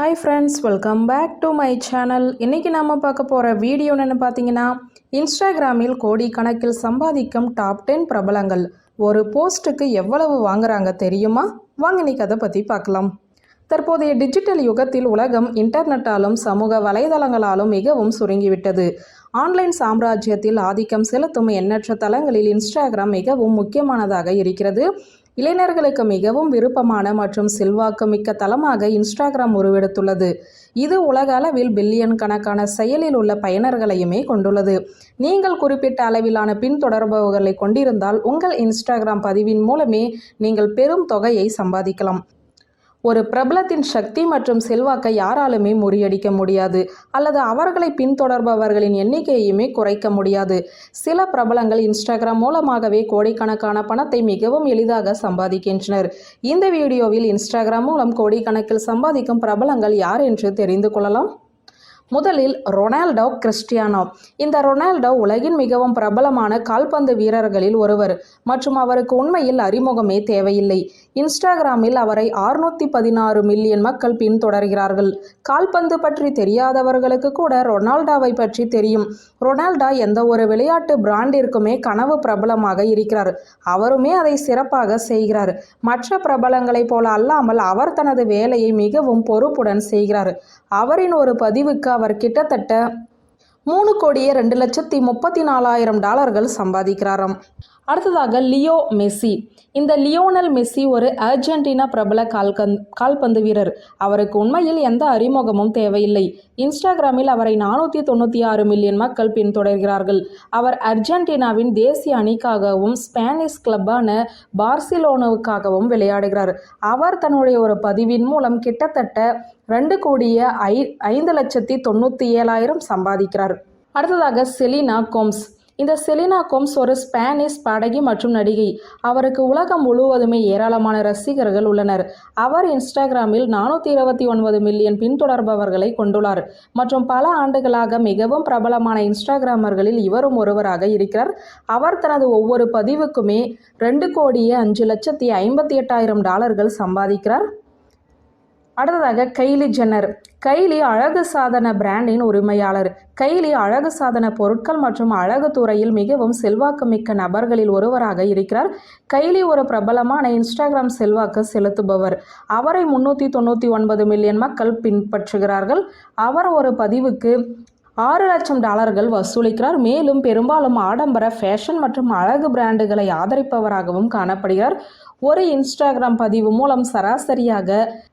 Hi friends welcome back to my channel இன்றைக்கி நம்ம பார்க்க போகிற வீடியோ என்னென்னு பார்த்தீங்கன்னா இன்ஸ்டாகிராமில் கோடி கணக்கில் சம்பாதிக்கும் டாப் டென் பிரபலங்கள். ஒரு போஸ்ட்டுக்கு எவ்வளவு வாங்குறாங்க தெரியுமா? வாங்க இன்றைக்கி அதை பற்றி பார்க்கலாம். தற்போதைய டிஜிட்டல் யுகத்தில் உலகம் இன்டர்நெட்டாலும் சமூக வலைதளங்களாலும் மிகவும் சுருங்கிவிட்டது. ஆன்லைன் சாம்ராஜ்யத்தில் ஆதிக்கம் செலுத்தும் எண்ணற்ற தளங்களில் இன்ஸ்டாகிராம் மிகவும் முக்கியமானதாக இருக்கிறது. இளைஞர்களுக்கு மிகவும் விருப்பமான மற்றும் செல்வாக்கு மிக்க தளமாக இன்ஸ்டாகிராம் உருவெடுத்துள்ளது. இது உலக அளவில் பில்லியன் கணக்கான செயலில் உள்ள பயனர்களையுமே கொண்டுள்ளது. நீங்கள் குறிப்பிட்ட அளவிலான பின்தொடர்பவர்களை கொண்டிருந்தால் உங்கள் இன்ஸ்டாகிராம் பதிவின் மூலமே நீங்கள் பெரும் தொகையை சம்பாதிக்கலாம். ஒரு பிரபலத்தின் சக்தி மற்றும் செல்வாக்கை யாராலுமே முறியடிக்க முடியாது அல்லது அவர்களை பின்தொடர்பவர்களின் எண்ணிக்கையுமே குறைக்க முடியாது. சில பிரபலங்கள் இன்ஸ்டாகிராம் மூலமாகவே கோடிக்கணக்கான பணத்தை மிகவும் எளிதாக சம்பாதிக்கின்றனர். இந்த வீடியோவில் இன்ஸ்டாகிராம் மூலம் கோடிக்கணக்கில் சம்பாதிக்கும் பிரபலங்கள் யார் என்று தெரிந்து கொள்ளலாம். முதலில் ரொனால்டோ கிறிஸ்டியானோ. இந்த ரொனால்டோ உலகின் மிகவும் பிரபலமான கால்பந்து வீரர்களில் ஒருவர். மற்றும் அவருக்கு உண்மையில் அறிமுகமே தேவையில்லை. இன்ஸ்டாகிராமில் அவரை அறுநூத்தி பதினாறு மில்லியன் மக்கள் பின்தொடர்கிறார்கள். கால்பந்து பற்றி தெரியாதவர்களுக்கு கூட ரொனால்டாவை பற்றி தெரியும். ரொனால்டோ எந்த ஒரு விளையாட்டு பிராண்டிற்குமே கனவு பிரபலமாக இருக்கிறார். அவருமே அதை சிறப்பாக செய்கிறார். மற்ற பிரபலங்களைப் போல அல்லாமல் அவர் தனது வேலையை மிகவும் பொறுப்புடன் செய்கிறார். அவரின் ஒரு பதிவுக்கு அவர் கிட்டத்தட்ட மூணு கோடியே ரெண்டு லட்சத்தி முப்பத்தி நாலாயிரம் டாலர்கள் சம்பாதிக்கிறாராம். அடுத்ததாக லியோ மெஸ்ஸி. இந்த லியோனல் மெஸ்ஸி ஒரு அர்ஜென்டினா பிரபல கால்கந் கால்பந்து வீரர். அவருக்கு உண்மையில் எந்த அறிமுகமும் தேவையில்லை. இன்ஸ்டாகிராமில் அவரை நானூற்றி தொண்ணூற்றி ஆறு மில்லியன் மக்கள் பின்தொடர்கிறார்கள். அவர் அர்ஜென்டினாவின் தேசிய அணிக்காகவும் ஸ்பானிஷ் கிளப்பான பார்சிலோனாவுக்காகவும் விளையாடுகிறார். அவர் தன்னுடைய ஒரு பதிவின் மூலம் கிட்டத்தட்ட ரெண்டு கோடியே ஐ ஐந்து லட்சத்தி தொண்ணூற்றி ஏழாயிரம் சம்பாதிக்கிறார். அடுத்ததாக செலினா கோம்ஸ். இந்த செலினா கோம்ஸ் ஒரு ஸ்பானிஷ் பாடகி மற்றும் நடிகை. அவருக்கு உலகம் முழுவதுமே ஏராளமான ரசிகர்கள் உள்ளனர். அவர் இன்ஸ்டாகிராமில் நானூற்றி இருபத்தி ஒன்பது மில்லியன் பின்தொடர்பவர்களை கொண்டுள்ளார். மற்றும் பல ஆண்டுகளாக மிகவும் பிரபலமான இன்ஸ்டாகிராமர்களில் இவரும் ஒருவராக இருக்கிறார். அவர் தனது ஒவ்வொரு பதிவுக்குமே ரெண்டு கோடியே அஞ்சு லட்சத்தி ஐம்பத்தி எட்டாயிரம் டாலர்கள் சம்பாதிக்கிறார். அடுத்ததாக கைலி ஜென்னர். கைலி அழகு சாதன பிராண்டின் உரிமையாளர். கைலி அழகு சாதன பொருட்கள் மற்றும் அழகு துறையில் மிகவும் செல்வாக்குமிக்க நபர்களில் ஒருவராக இருக்கிறார். கைலி ஒரு பிரபலமான இன்ஸ்டாகிராம் செல்வாக்கு செலுத்துபவர். அவரை முன்னூற்றி தொண்ணூற்றி ஒன்பது மில்லியன் மக்கள் பின்பற்றுகிறார்கள். அவர் ஒரு பதிவுக்கு ஆறு லட்சம் டாலர்கள் வசூலிக்கிறார். மேலும் பெரும்பாலும் ஆடம்பர ஃபேஷன் மற்றும் அழகு பிராண்டுகளை ஆதரிப்பவராகவும் காணப்படுகிறார். ஒரு இன்ஸ்டாகிராம் பதிவு மூலம் சராசரியாக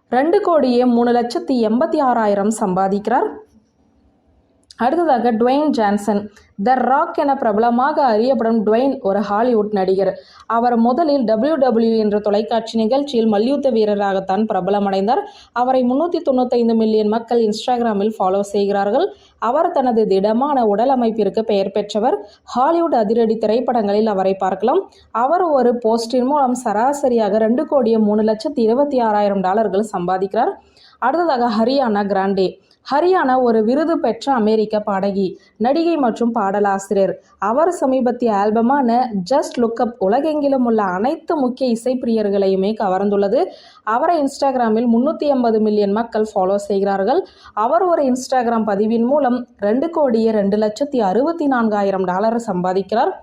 ரெண்டு கோடியே மூணு லட்சத்தி எண்பத்தி ஆறாயிரம் சம்பாதிக்கிறார் அடுத்ததாக டுவைன் ஜான்சன் த ராக் என பிரபலமாக அறியப்படும் டுவைன் ஒரு ஹாலிவுட் நடிகர். அவர் முதலில் டபிள்யூ டபிள்யூ என்ற தொலைக்காட்சி நிகழ்ச்சியில் மல்யுத்த வீரராகத்தான் பிரபலமடைந்தார். அவரை முன்னூற்றி தொண்ணூத்தைந்து மில்லியன் மக்கள் இன்ஸ்டாகிராமில் ஃபாலோ செய்கிறார்கள். அவர் தனது திடமான உடல் அமைப்பிற்கு பெயர் பெற்றவர். ஹாலிவுட் அதிரடி திரைப்படங்களில் அவரை பார்க்கலாம். அவர் ஒரு போஸ்டின் மூலம் சராசரியாக ரெண்டு கோடியே மூணு லட்சத்தி இருபத்தி ஆறாயிரம் டாலர்கள் சம்பாதிக்கிறார். அடுத்ததாக ஹரியானா கிராண்டே ஹரியானா ஒரு விருது பெற்ற அமெரிக்க பாடகி நடிகை மற்றும் பாடலாசிரியர். அவர் சமீபத்திய ஆல்பமான ஜஸ்ட் லுக்கப் உலகெங்கிலும் உள்ள அனைத்து முக்கிய இசைப்பிரியர்களையுமே கவர்ந்துள்ளது. அவரை இன்ஸ்டாகிராமில் முன்னூற்றி எண்பது மில்லியன் மக்கள் ஃபாலோ செய்கிறார்கள். அவர் ஒரு இன்ஸ்டாகிராம் பதிவின் மூலம் ரெண்டு கோடியே ரெண்டு லட்சத்தி அறுபத்தி நான்காயிரம் டாலர் சம்பாதிக்கிறார்.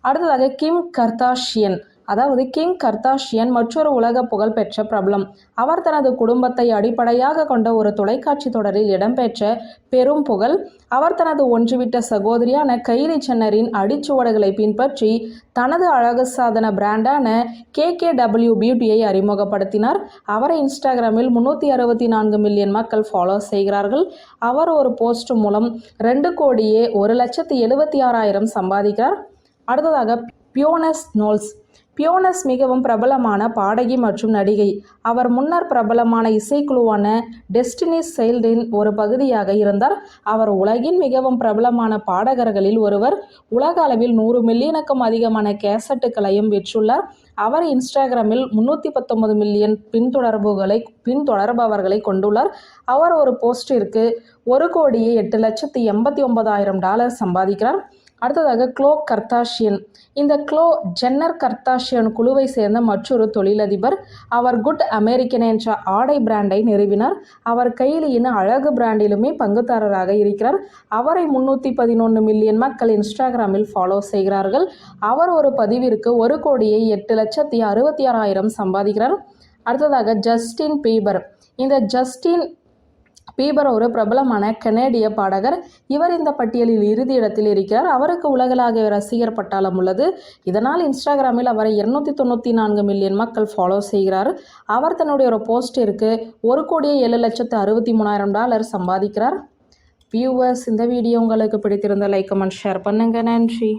அடுத்ததாக கிம் கர்தாஷியன். அதாவது கிங் கர்தாஷியன் மற்றொரு உலக புகழ்பெற்ற பிரபலம். அவர் தனது குடும்பத்தை அடிப்படையாக கொண்ட ஒரு தொலைக்காட்சி தொடரில் இடம்பெற்ற பெரும் புகழ். அவர் தனது ஒன்றுவிட்ட சகோதரியான கைலி சென்னரின் அடிச்சுவடுகளை பின்பற்றி தனது அழகு சாதன பிராண்டான கே கே டபிள்யூ பியூட்டியை அறிமுகப்படுத்தினார். அவரை இன்ஸ்டாகிராமில் முன்னூற்றி அறுபத்தி நான்கு மில்லியன் மக்கள் ஃபாலோ செய்கிறார்கள். அவர் ஒரு போஸ்ட் மூலம் ரெண்டு கோடியே ஒரு லட்சத்தி எழுபத்தி ஆறாயிரம் சம்பாதிக்கிறார். அடுத்ததாக பியோனஸ் நோல்ஸ் பியோனஸ் மிகவும் பிரபலமான பாடகி மற்றும் நடிகை. அவர் முன்னர் பிரபலமான இசைக்குழுவான டெஸ்டினி சைல்டின் ஒரு பகுதியாக இருந்தார். அவர் உலகின் மிகவும் பிரபலமான பாடகர்களில் ஒருவர். உலக அளவில் நூறு மில்லியனுக்கும் அதிகமான கேசட்டுகளையும் விற்றுள்ளார். அவர் இன்ஸ்டாகிராமில் முன்னூற்றி பத்தொன்பது மில்லியன் பின்தொடர்புகளை பின்தொடர்பவர்களை கொண்டுள்ளார். அவர் ஒரு போஸ்டிற்கு ஒரு கோடியே எட்டு லட்சத்தி எண்பத்தி ஒன்பதாயிரம் டாலர் சம்பாதிக்கிறார். அடுத்ததாக க்ளோ கர்தாஷியன் இந்த க்ளோ ஜென்னர் கர்தாஷியன் குழுவை சேர்ந்த மற்றொரு தொழிலதிபர் அவர் குட் அமெரிக்கன் என்ற ஆடை பிராண்டை நிறுவினார். அவர் கையிலியின் அழகு பிராண்டிலுமே பங்குதாரராக இருக்கிறார். அவரை முன்னூற்றி பதினொன்று மில்லியன் மக்கள் இன்ஸ்டாகிராமில் ஃபாலோ செய்கிறார்கள். அவர் ஒரு பதிவிற்கு ஒரு கோடியை எட்டு லட்சத்தி அறுபத்தி ஆறாயிரம் சம்பாதிக்கிறார். அடுத்ததாக ஜஸ்டின் பீபர். இந்த ஜஸ்டின் பீபர் ஒரு பிரபலமான கனேடிய பாடகர். இவர் இந்த பட்டியலில் இறுதி இடத்தில் இருக்கிறார். அவருக்கு உலகளாக ரசிகர் பட்டாளம் உள்ளது. இதனால் இன்ஸ்டாகிராமில் அவரை இருநூத்தி தொண்ணூற்றி நான்கு மில்லியன் மக்கள் ஃபாலோ செய்கிறார். அவர் தன்னுடைய ஒரு போஸ்டிற்கு ஒரு கோடியே ஏழு லட்சத்து அறுபத்தி மூணாயிரம் டாலர் சம்பாதிக்கிறார். வியூவர்ஸ் இந்த வீடியோ உங்களுக்கு பிடித்திருந்த லைக் கமெண்ட் ஷேர் பண்ணுங்கள் நன்றி.